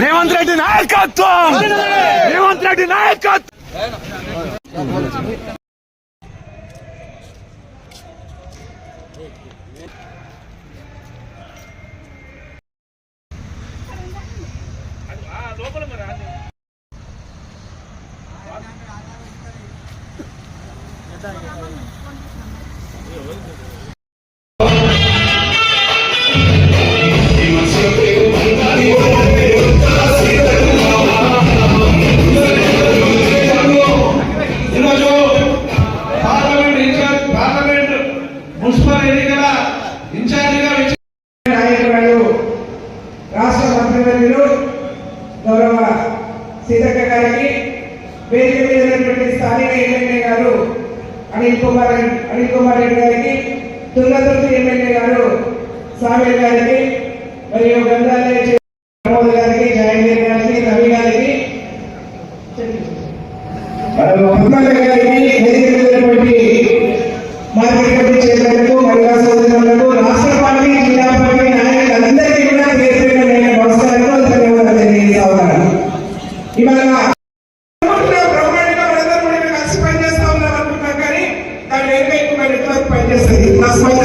రేవంత్ రెడ్డి నాయకత్వం రేవంత్ రెడ్డి నాయకత్వం Thank you. Municipal ఎన్నికల ఇన్ఛార్జిగా నాయకురాలు రాష్ట్ర మంత్రివర్యులు గౌరవ సీతక్క గారికి వేదిక మీద స్థానిక ఎమ్మెల్యే గారు అనిల్ కుమార్ రెడ్డి- అనిల్ కుమార్ రెడ్డి గారికి తుంగతుర్తి ఎమ్మెల్యే గారు సామేల్ గారికి మరియు చే- ప్రమోద్ గారికి జయంగీర్ గారికి రవి గారికి. మరియు గారికి ఎంతవరకు పనిచేస్తుంది మా స్మైల్